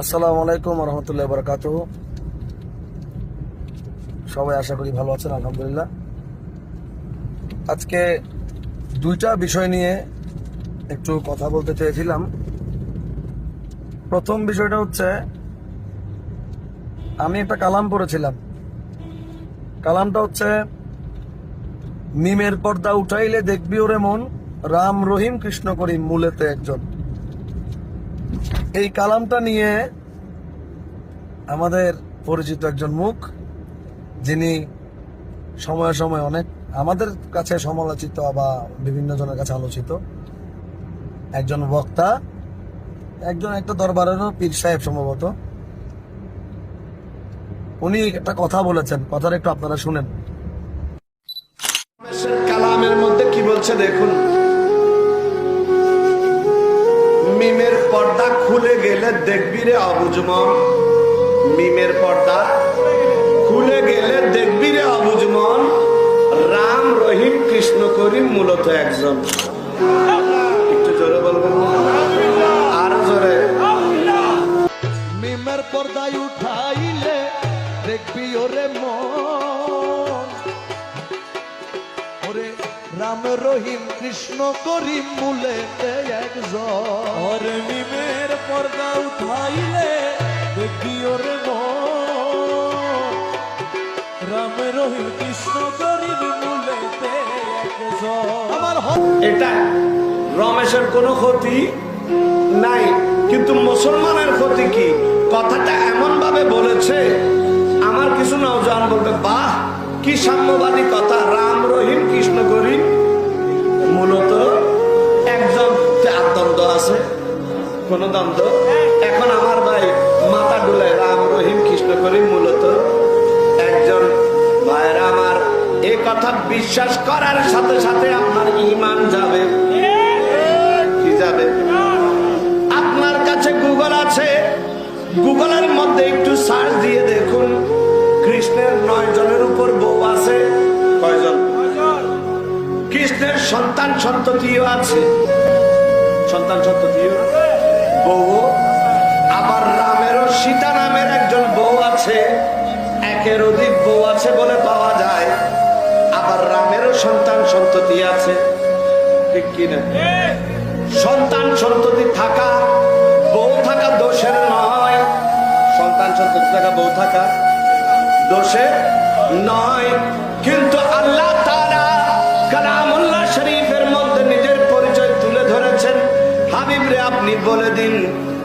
আসসালামু আলাইকুম রহমতুল্লাহ বরকাত সবাই আশা করি ভালো আছেন, আলহামদুলিল্লাহ। আজকে দুইটা বিষয় নিয়ে একটু কথা বলতে চেয়েছিলাম। প্রথম বিষয়টা হচ্ছে, আমি একটা কালাম পড়েছিলাম। কালামটা হচ্ছে, মিমের পর্দা উঠাইলে দেখবি ওরে মন, রাম রহিম কৃষ্ণ করিম মূলেতে একজন। এই কালামটা নিয়ে আমাদের পরিচিত একজন মুখ, যিনি সময়ে সময়ে অনেক আমাদের কাছে সমালোচিত বা বিভিন্ন জনের কাছে আলোচিত। একজন বক্তা, একজন একটা দরবারেরও পীর সাহেব সম্ভবত। উনি একটা কথা বলেছেন, কথাটা একটু আপনারা শুনেন। কালামের মধ্যে কি বলছে দেখুন। গেলে দেখবি রে অবুজমন মিমের পর্দা। খুলে গেলে দেখবি রে অবুজমন রাম, রহিম, কৃষ্ণ, করিম মূলত একজন। একটু জোরে বলবেন? আর জোরে। মিমের পর্দায় উঠাইলে দেখবি ওরে মন। রহিম কৃষ্ণ করিম মূলে একজন। মিমের পর্দা উঠাইলে দেখবি ওরে রাম রহিম কৃষ্ণ করিম মূলে আমার এটা রমেশের কোনো ক্ষতি নাই কিন্তু মুসলমানের ক্ষতি কি? কথাটা এমন ভাবে বলেছে আমার কিছু নৌজওয়ান বলবে বাহ কি সাম্যবাদী কথা। রাম রহিম কৃষ্ণ কোন দ্বন্দ্ব এখন আমার ভাই মাথা ডুলায় রাম রহিম কৃষ্ণ করি মূলত একজন ভাইরা আমার এই কথা বিশ্বাস করার সাথে সাথে আপনার ইমান যাবে। কি যাবে? আপনার কাছে গুগল আছে। গুগলের মধ্যে একটু সার্চ দিয়ে দেখুন। কৃষ্ণের নয় জনের উপর বউ আছে। কয়জন? কৃষ্ণের সন্তান সন্ততিও আছে। সন্তান সন্ততিও বউ। আবার রামেরও সীতা নামের একজন বউ আছে। একের অধিক বউ আছে বলে পাওয়া যায়। আবার রামেরও সন্তান সন্ততি আছে। ঠিক কিনা সন্তান সন্ততি থাকা, বউ থাকা দোষের নয়। সন্তান সন্ততি থাকা, বউ থাকা দোষের নয়।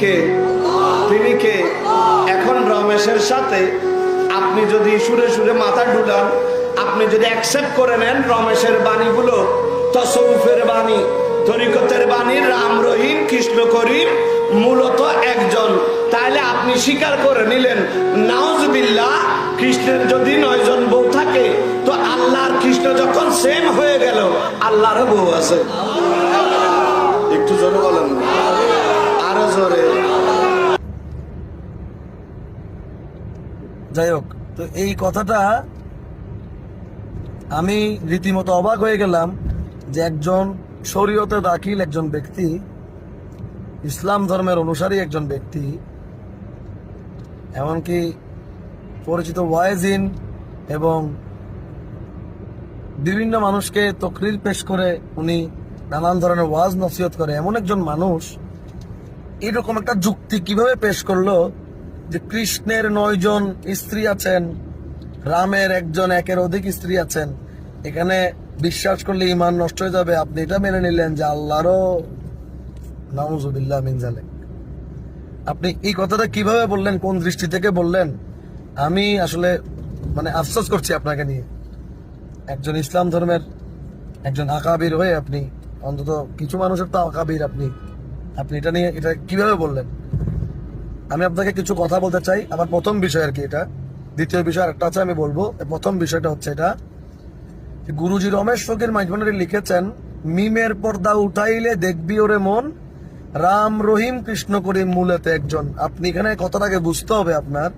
কে? তিনি কে? এখন রমেশের সাথে আপনি যদি সুরে সুরে মাথা ডুলান আপনি যদি অ্যাকসেপ্ট করে নেন রমেশের বাণীগুলো, তসৌফের বাণী, তরিকতের বাণী, রাম রহিম, কৃষ্ণ করিম, মূলত একজন। তাহলে আপনি স্বীকার করে নিলেন, নাউজবিল্লাহ, কৃষ্ণের যদি নয়জন বউ থাকে, তো আল্লাহর কৃষ্ণ যখন সেম হয়ে গেল আল্লাহরও বউ আছে। একটু জোরে বলেন। না। যাই হোক, তো এই কথাটা আমি রীতিমতো অবাক হয়ে গেলাম যে একজন শরীয়তে দাখিল একজন ব্যক্তি, ইসলাম ধর্মের অনুসারী একজন ব্যক্তি, এমনকি পরিচিত ওয়াইজিন এবং বিভিন্ন মানুষকে তকরির পেশ করে উনি নানান ধরনের ওয়াজ নসিহত করে। এমন একজন মানুষ এরকম একটা যুক্তি কীভাবে পেশ করল যে কৃষ্ণের নয়জন স্ত্রী আছেন, রামের একজন একের অধিক স্ত্রী আছেন? এখানে বিশ্বাস করলে ইমান নষ্ট হয়ে যাবে। আপনি এটা মেনে নিলেন যে আল্লাহরও নাউজুবিল্লাহ মিন জালেক আপনি এই কথাটা কীভাবে বললেন, কোন দৃষ্টি থেকে বললেন? আমি আসলে মানে আফসোস করছি আপনাকে নিয়ে। একজন ইসলাম ধর্মের একজন আকাবির হয়ে আপনি অন্তত কিছু মানুষের তো আকাবির আপনি আপনি এটা নিয়ে এটা কীভাবে বললেন? আমি আপনাকে কিছু কথা বলতে চাই। আমার প্রথম বিষয় আর কি এটা। দ্বিতীয় বিষয় আরেকটা আছে, আমি বলব। প্রথম বিষয়টা হচ্ছে এটা। গুরুজি রমেশ ফকির মাইজমানারি লিখেছেন, মিমের পর্দা উঠাইলে দেখবি ওরে মন। রাম রহিম কৃষ্ণ করিম মূলেতে একজন। আপনি এখানে কথাটাকে বুঝতে হবে আপনার।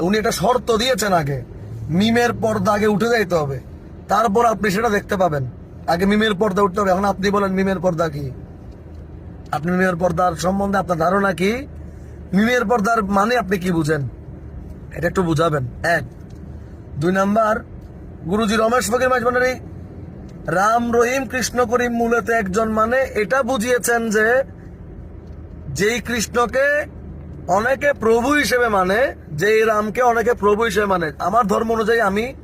উনি একটা শর্ত দিয়েছেন আগে। মিমের পর্দা আগে উঠে যাইতে হবে। তারপর আপনি সেটা দেখতে পাবেন। আগে মিমের পর্দা উঠতে হবে। এখন আপনি বলেন, মিমের পর্দা কি? আপনি মিমের পর্দার সম্বন্ধে আপনার ধারণা কি? মিমের পর্দার মানে আপনি কি বুঝেন? এটা একটু বুঝাবেন। এক। দুই নাম্বার, গুরুজি রমেশ ফকির মাঝবানারি রাম রহিম কৃষ্ণ করিম মূলত একজন মানে এটা বুঝিয়েছেন যে যেই কৃষ্ণকে অনেকে প্রভু হিসেবে মানে যেই রামকে অনেকে প্রভু হিসেবে মানে। আমার ধর্ম অনুযায়ী আমি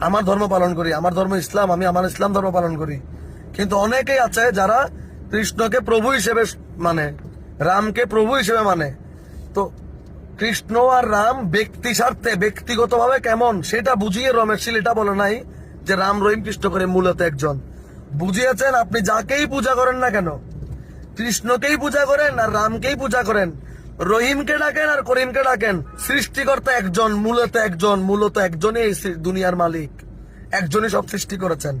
আমার ধর্ম পালন করি, আমার ধর্ম ইসলাম, আমি আমার ইসলাম ধর্ম পালন করি। কিন্তু অনেকেই আছে যারা কৃষ্ণকে প্রভু হিসেবে মানে রামকে প্রভু হিসেবে মানে। তো কৃষ্ণ আর রাম ব্যক্তি স্বার্থে, ব্যক্তিগতভাবে কেমন? সেটা বুঝিয়ে রমেশ এটা বলে নাই যে রাম রহিম কৃষ্ণ করে মূলত একজন। বুঝিয়েছেন, আপনি যাকেই পূজা করেন না কেন, কৃষ্ণকেই পূজা করেন আর রামকেই পূজা করেন। রহিমকে ডাকেন আর করিমকে ডাকেন। সৃষ্টিকর্তা একজন, মূলত একজন, মূলত একজনই এই দুনিয়ার মালিক। একজনই সব সৃষ্টি করেছেন।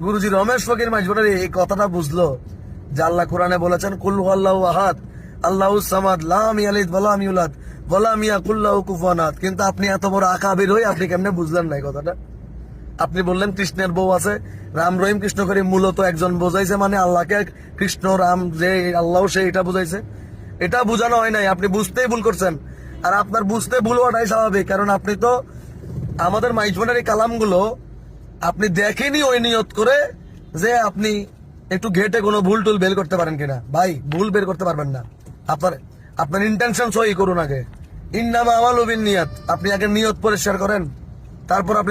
গুরুজি রমেশ ফকির মাঝবনের এই কথাটা বুঝলো। আল্লাহ কোরআনে বলেছেন কুল্লু আল্লাহ আহাদ, আল্লাহ সামাদ, লাম ইয়ালিদ ওয়ালাম ইউলাদ ওয়ালাম ইয়াকুল্লাহু কুফুয়ানাত কিন্তু আপনি এত বড় আকাবির হই আপনি কেমনে বুঝলেন না এই কথাটা? আপনি বললেন, কৃষ্ণের বউ আছে, রাম রহিম কৃষ্ণ করে, মূলত একজন বোঝাইছে মানে আল্লাহকে কৃষ্ণ, রাম যে আল্লাহ সে এটা বুঝাইছে। এটা বোঝানো হয় নাই, আপনি বুঝতেই ভুল করছেন। আর আপনার বুঝতে ভুল হওয়াটাই স্বাভাবিক, কারণ আপনি তো আমাদের মাইজমানের এই কালামগুলো আপনি দেখেনি ওই নিয়ত করে যে আপনি একটু গেটে কোনো ভুল টুল বের করতে পারেন কিনা? ভাই, ভুল বের করতে পারবেন না। আপনার আপনার ইন্টেনশন সই করুন আগে। ইন্নামা আমাল নিয়াত। আপনি আগে নিয়ত পরিষ্কার করেন, তারপর আপনি